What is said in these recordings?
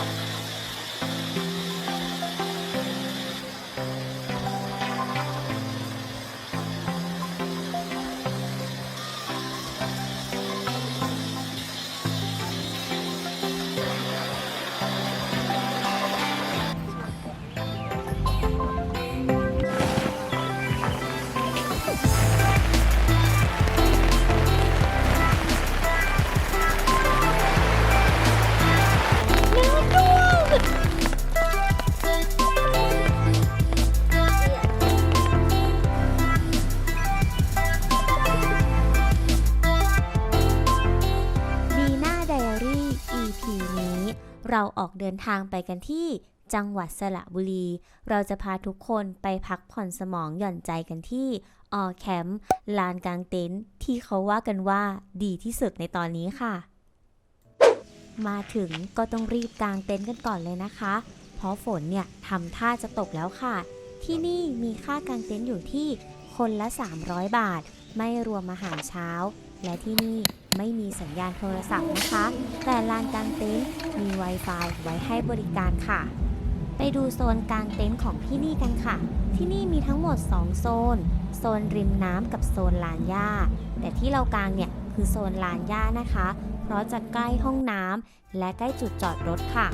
ดี เดินทางไปกันที่จังหวัดสระบุรี เราจะพาทุกคนไปพักผ่อนสมองหย่อนใจกันที่ออแคมป์ลานกลางเต็นท์ที่เขาว่ากันว่าดีที่สุดในตอนนี้ค่ะ มาถึงก็ต้องรีบกางเต็นท์กันก่อนเลยนะคะ เพราะฝนเนี่ยทำท่าจะตกแล้วค่ะ ที่นี่มีค่ากางเต็นท์อยู่ที่คนละ 300 บาท ไม่รวมอาหารเช้า และที่นี่ ไม่มีสัญญาณโทรศัพท์นะคะ แต่ลานกลางเต็นท์มี Wi-Fi ไว้ให้บริการค่ะ ไปดูโซนกลางเต็นท์ของที่นี่กันค่ะ ที่นี่มีทั้งหมด 2 โซน โซนริมน้ำกับโซนลานหญ้า แต่ที่เรากลางเนี่ยคือโซนลานหญ้านะคะ เพราะจะใกล้ห้องน้ำและใกล้จุดจอดรถค่ะ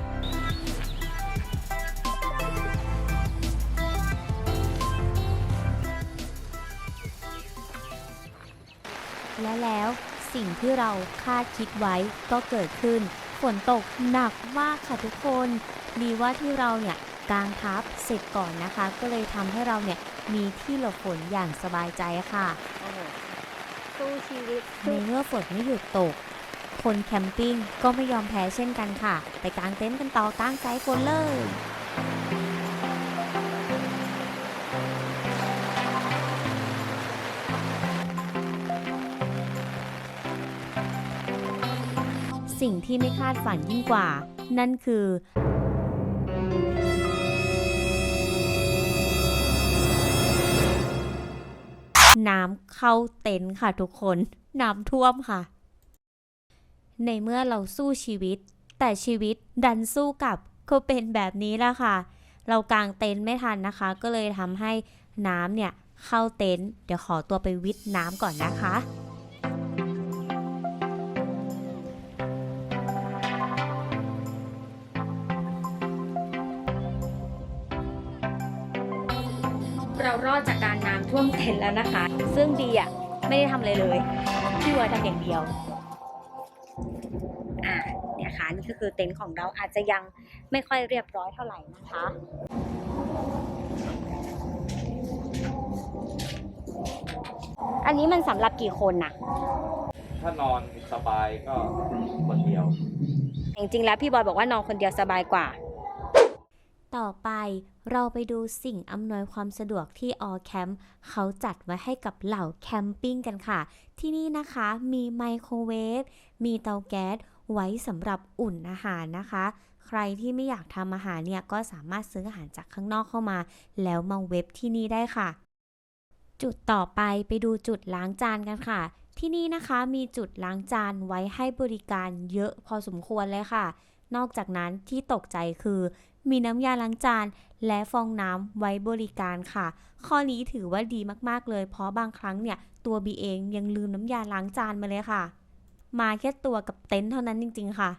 และแล้ว สิ่งที่เราคาดคิดไว้ก็เกิดขึ้น ฝนตกหนักมากค่ะทุกคน ดีว่าที่เราเนี่ยกางทับเสร็จก่อนนะคะ ก็เลยทำให้เราเนี่ยมีที่หลบฝนอย่างสบายใจค่ะสู้ชีวิตในเมื่อฝนไม่หยุดตก คนแคมปิ้งก็ไม่ยอมแพ้เช่นกันค่ะ ไปกางเต็นท์กันต่อกลางสายฝนเลย สิ่งที่ไม่คาดฝันยิ่งกว่า นั่นคือ น้ำเข้าเต็นท์ค่ะทุกคน น้ำท่วมค่ะ ในเมื่อเราสู้ชีวิต แต่ชีวิตดันสู้กับก็เป็นแบบนี้ละค่ะ เรากางเต็นท์ไม่ทันนะคะ ก็เลยทำให้น้ำเนี่ยเข้าเต็นท์เดี๋ยวขอตัวไปวิทน้ำก่อนนะคะ ท่วมเต็นท์แล้วนะคะ ซึ่งดีอะไม่ได้ทำอะไรเลยพี่วัวทำอย่างเดียวอะเนี่ยค่ะนี่ก็คือเต็นท์ของเราอาจจะยังไม่ค่อยเรียบร้อยเท่าไหร่นะคะอันนี้มันสำหรับกี่คนน่ะถ้านอนสบายก็คนเดียว จริงๆแล้วพี่บอยบอกว่านอนคนเดียวสบายกว่า ต่อไป เราไปดูสิ่งอำนวยความสะดวกที่ออแคมป์เขาจัดไว้ให้กับเหล่าแคมปิ้งกันค่ะ ที่นี่นะคะมีไมโครเวฟ มีเตาแก๊สไว้สำหรับอุ่นอาหารนะคะ ใครที่ไม่อยากทำอาหารเนี่ยก็สามารถซื้ออาหารจากข้างนอกเข้ามา แล้วมาเว็บที่นี่ได้ค่ะ จุดต่อไปไปดูจุดล้างจานกันค่ะ ที่นี่นะคะมีจุดล้างจานไว้ให้บริการเยอะพอสมควรเลยค่ะ นอกจากนั้นที่ตกใจคือ มีน้ำยาล้างจาน และฟองน้ำไว้บริการค่ะ ข้อนี้ถือว่าดีมากๆเลย เพราะบางครั้งเนี่ยตัวบีเองยังลืมน้ำยาล้างจานมาเลยค่ะ มาแค่ตัวกับเต็นท์เท่านั้นจริง ๆ ค่ะ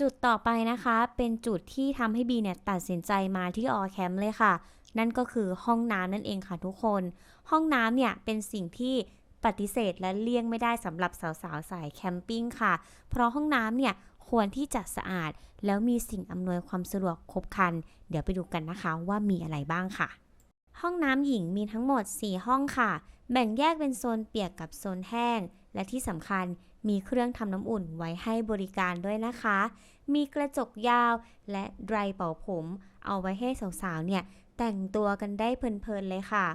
จุดต่อไปนะคะ เป็นจุดที่ทำให้บีเนี่ยตัดสินใจมาที่ออแคมป์เลยค่ะ นั่นก็คือห้องน้ำนั่นเองค่ะทุกคน ห้องน้ำเนี่ยเป็นสิ่งที่ ปฏิเสธและเลี่ยงไม่ได้สำหรับสาวๆสายแคมปิ้งค่ะ เพราะห้องน้ำเนี่ยควรที่จะสะอาด แล้วมีสิ่งอำนวยความสะดวกครบครัน เดี๋ยวไปดูกันนะคะว่ามีอะไรบ้างค่ะ ห้องน้ำหญิงมีทั้งหมด 4 ห้องค่ะ แบ่งแยกเป็นโซนเปียกกับโซนแห้ง และที่สำคัญมีเครื่องทำน้ำอุ่นไว้ให้บริการด้วยนะคะ มีกระจกยาวและไดร์เป่าผม เอาไว้ให้สาวๆเนี่ยแต่งตัวกันได้เพลินๆเลยค่ะ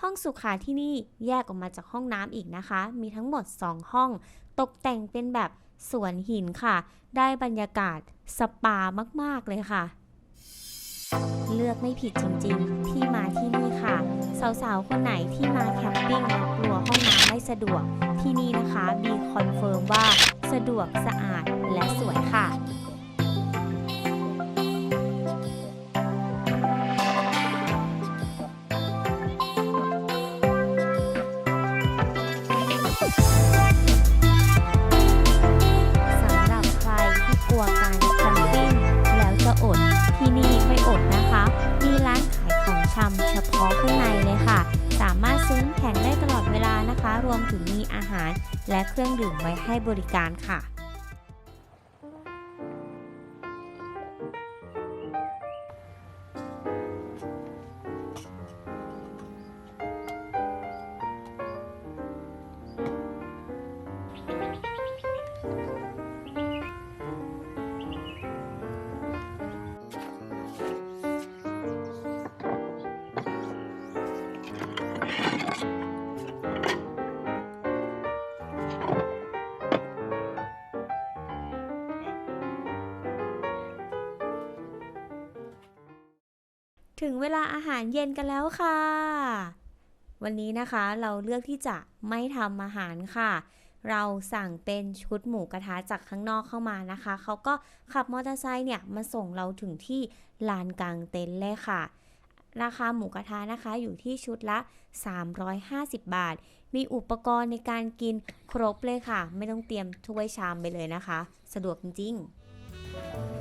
ห้องสุขาที่นี่แยกออกมาจากห้องน้ำอีกนะคะ มีทั้งหมด 2 ห้อง ตกแต่งเป็นแบบสวนหินค่ะ ได้บรรยากาศสปามาก ๆ เลยค่ะ เลือกไม่ผิดจริง ๆ ที่มาที่นี่ค่ะ สาว ๆ คนไหนที่มาแคมปิ้งแล้วกลัวห้องน้ำไม่สะดวกที่นี่นะคะมีคอนเฟิร์มว่าสะดวกสะอาดและสวยค่ะ รื่องดื่มไว้ให้บริการค่ะ ถึงเวลาอาหารเย็นกันแล้วค่ะ วันนี้นะคะเราเลือกที่จะไม่ทำอาหารค่ะ เราสั่งเป็นชุดหมูกระทะจากข้างนอกเข้ามานะคะ เขาก็ขับมอเตอร์ไซค์เนี่ยมาส่งเราถึงที่ลานกลางเต็นท์เลยค่ะ ราคาหมูกระทะนะคะอยู่ที่ชุดละ 350 บาท มีอุปกรณ์ในการกินครบเลยค่ะ ไม่ต้องเตรียมถ้วยชามไปเลยนะคะ สะดวกจริงๆ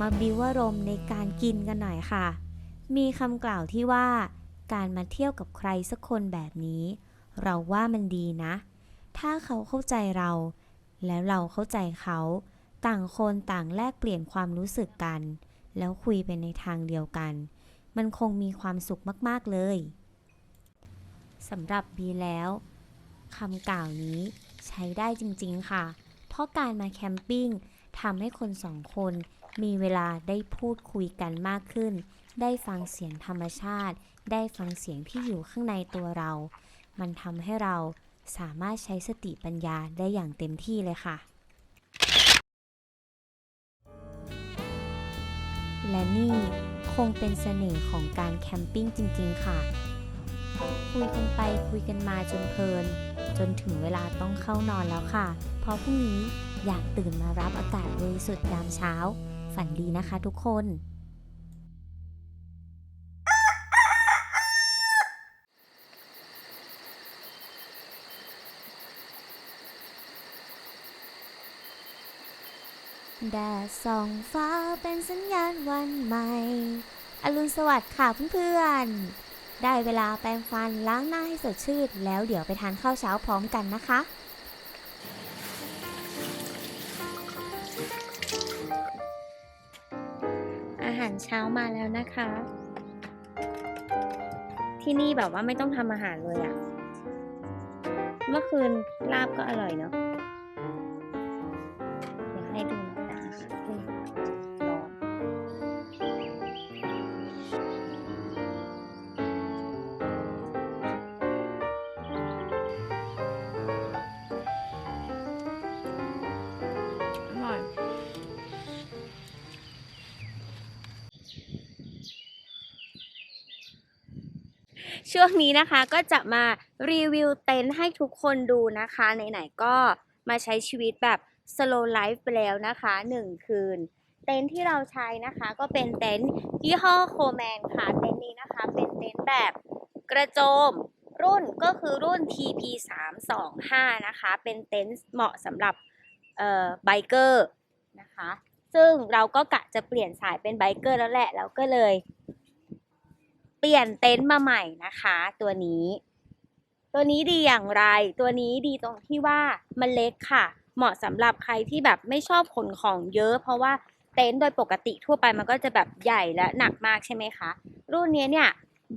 มาบิวอารมณ์ในการกินกันหน่อยค่ะ มีคำกล่าวที่ว่า การมาเที่ยวกับใครสักคนแบบนี้ เราว่ามันดีนะ ถ้าเขาเข้าใจเรา แล้วเราเข้าใจเขา ต่างคนต่างแลกเปลี่ยนความรู้สึกกัน แล้วคุยไปในทางเดียวกัน มันคงมีความสุขมาก ๆ เลยสำหรับบีแล้วคำกล่าวนี้ใช้ได้จริง ๆ ค่ะ เพราะการมาแคมปิ้งทำให้คนสองคน มีเวลาได้พูดคุยกันมากขึ้น ได้ฟังเสียงธรรมชาติ ได้ฟังเสียงที่อยู่ข้างในตัวเรา มันทำให้เราสามารถใช้สติปัญญาได้อย่างเต็มที่เลยค่ะ และนี่คงเป็นเสน่ห์ของการแคมปิ้งจริง ๆ ค่ะ คุยกันไปคุยกันมาจนเพลิน จนถึงเวลาต้องเข้านอนแล้วค่ะ เพราะพรุ่งนี้อยากตื่นมารับอากาศบริสุทธิ์ยามเช้า ฝันดีนะคะทุกคนแดดส่องฟ้าเป็นสัญญาณวันใหม่ อรุณสวัสดิ์ค่ะเพื่อนๆ ได้เวลาแปรงฟันล้างหน้าให้สดชื่น แล้วเดี๋ยวไปทานข้าวเช้าพร้อมกันนะคะาหารเช้ามาแล้วนะคะ ที่นี่แบบว่าไม่ต้องทำอาหารเลยอะเมื่อคืนลาบก็อร่อยเนาะ ช่วงนี้นะคะก็จะมารีวิวเต็นท์ให้ทุกคนดูนะคะไหนๆก็มาใช้ชีวิตแบบ slow life ไปแล้วนะคะ 1 คืน เต็นท์ที่เราใช้นะคะก็เป็นเต็นท์ยี่ห้อโคแมนค่ะ เต็นท์นี้นะคะ เป็นเต็นท์แบบกระโจมรุ่นก็คือรุ่น TP 3 2 5นะคะ เป็นเต็นท์เหมาะสำหรับเอ่อไบเกอร์นะคะ ซึ่งเราก็กะจะเปลี่ยนสายเป็นไบเกอร์แล้วแหละ เราก็เลย ปลี่ยนเต็นท์มาใหม่นะคะ ตัวนี้ ตัวนี้ดีอย่างไร ตัวนี้ดีตรงที่ว่ามันเล็กค่ะ เหมาะสำหรับใครที่แบบไม่ชอบขนของเยอะ เพราะว่าเต็นท์โดยปกติทั่วไปมันก็จะแบบใหญ่และหนักมากใช่ไหมคะ รุ่นนี้เนี่ย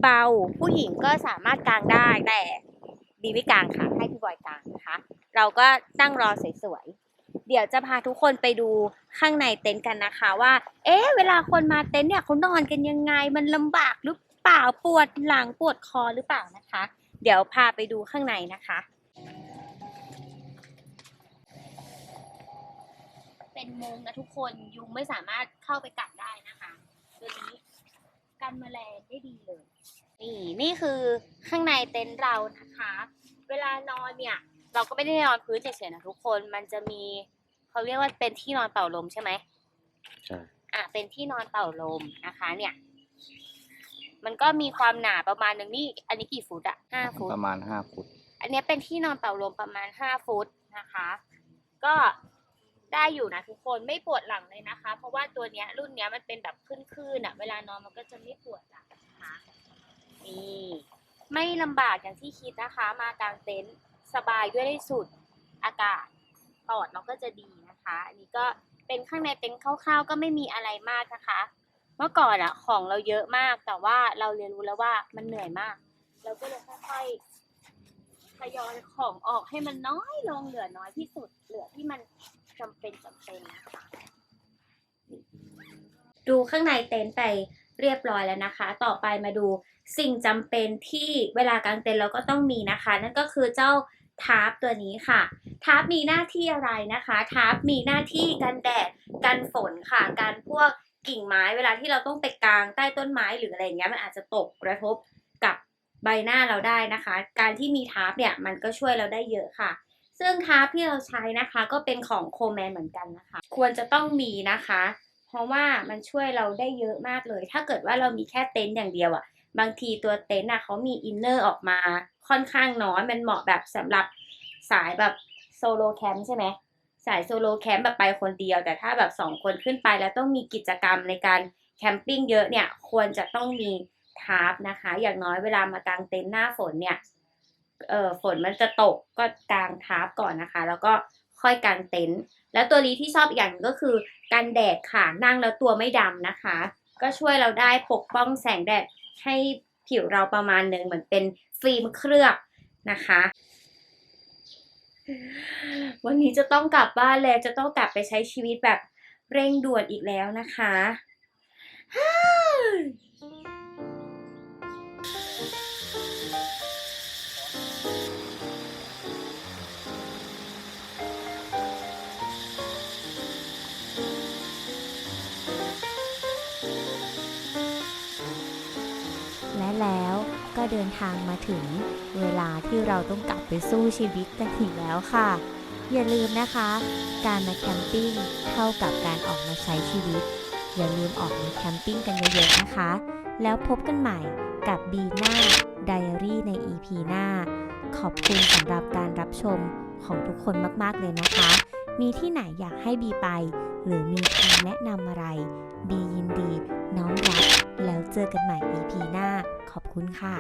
เบาผู้หญิงก็สามารถกางได้แต่ดีไม่กางค่ะ ให้พี่บอยกางนะคะ เราก็ตั้งรอสวยๆเดี๋ยวจะพาทุกคนไปดูข้างในเต็นท์กันนะคะว่า เอ๊ะเวลาคนมาเต็นท์เนี่ยเขานอนกันยังไงมันลำบากหรือเปล่าปวดหลังปวดคอหรือเปล่านะคะ เดี๋ยวพาไปดูข้างในนะคะ เป็นมุงนะทุกคนยุงไม่สามารถเข้าไปกัดได้นะคะตัวนี้กันแมลงได้ดีเลยนี่นี่คือข้างในเต็นท์เรานะคะ เวลานอนเนี่ย เราก็ไม่ได้นอนพื้นเฉยๆนะทุกคนมันจะมีเขาเรียกว่าเป็นที่นอนเป่าลมใช่ไหมใช่อะเป็นที่นอนเป่าลมนะคะ เนี่ย มันก็มีความหนาประมาณหนึ่งนี่อันนี้กี่ฟุตอะห้าฟุตประมาณห้าฟุต อันเนี้ยเป็นที่นอนเป่าลมประมาณห้าฟุตนะคะ ก็ได้อยู่นะทุกคนไม่ปวดหลังเลยนะคะ เพราะว่าตัวเนี้ยรุ่นเนี้ยมันเป็นแบบขึ้นๆอะเวลานอนมันก็จะไม่ปวดหลังนะคะนี่ไม่ลำบากอย่างที่คิดนะคะ มากางเต็นท์สบายด้วยได้สุดอากาศปอดเราก็จะดีนะคะ อันนี้ก็เป็นข้างในเต็นท์คร่าวๆก็ไม่มีอะไรมากนะคะ เมื่อก่อนอะของเราเยอะมาก แต่ว่าเราเรียนรู้แล้วว่ามันเหนื่อยมาก เราก็เลยค่อยๆทยอยของออกให้มันน้อยลงเหลือน้อยที่สุด เหลือที่มันจำเป็นจำเป็นนะคะดูข้างในเต็นท์ไปเรียบร้อยแล้วนะคะ ต่อไปมาดูสิ่งจำเป็นที่เวลากางเต็นท์เราก็ต้องมีนะคะ นั่นก็คือเจ้าทาร์ปตัวนี้ค่ะ ทาร์ปมีหน้าที่อะไรนะคะ ทาร์ปมีหน้าที่กันแดด กันฝนค่ะกันพวก กิ่งไม้เวลาที่เราต้องไปกลางใต้ต้นไม้หรืออะไรอย่างเงี้ยมันอาจจะตกกระทบกับใบหน้าเราได้นะคะ การที่มีทาร์ปเนี่ยมันก็ช่วยเราได้เยอะค่ะ ซึ่งทาร์ปที่เราใช้นะคะก็เป็นของโคแมนเหมือนกันนะคะ ควรจะต้องมีนะคะ เพราะว่ามันช่วยเราได้เยอะมากเลย ถ้าเกิดว่าเรามีแค่เต็นท์อย่างเดียวอะบางทีตัวเต็นท์อะเขามีอินเนอร์ออกมาค่อนข้างน้อยมันเหมาะแบบสำหรับสายแบบโซโลแคมป์ใช่ไหม สายโซโลแคมป์แบบไปคนเดียว แต่ถ้าแบบสองคนขึ้นไปแล้วต้องมีกิจกรรมในการแคมปิ้งเยอะเนี่ยควรจะต้องมีทาร์ปนะคะ อย่างน้อยเวลามากางเต็นท์หน้าฝนเนี่ยเออฝนมันจะตกก็กางทาร์ปก่อนนะคะ แล้วก็ค่อยกางเต็นท์แล้วตัวนี้ที่ชอบอีกอย่างก็คือกันแดดค่ะนั่งแล้วตัวไม่ดำนะคะ ก็ช่วยเราได้ปกป้องแสงแดดให้ผิวเราประมาณหนึ่งเหมือนเป็นฟิล์มเคลือบนะคะ วันนี้จะต้องกลับบ้านแล้วจะต้องกลับไปใช้ชีวิตแบบเร่งด่วนอีกแล้วนะคะ ก็เดินทางมาถึงเวลาที่เราต้องกลับไปสู้ชีวิตกันอีกแล้วค่ะ อย่าลืมนะคะ การมาแคมปิ้งเท่ากับการออกมาใช้ชีวิต อย่าลืมออกมาแคมปิ้งกันเยอะๆนะคะ แล้วพบกันใหม่กับบีน่าไดอารี่ใน EP หน้า ขอบคุณสำหรับการรับชมของทุกคนมากๆเลยนะคะ มีที่ไหนอยากให้บีไป หรือมีคำแนะนำอะไร บียินดี น้อมรับ แล้วเจอกันใหม่ EP หน้า ขอบคุณค่ะ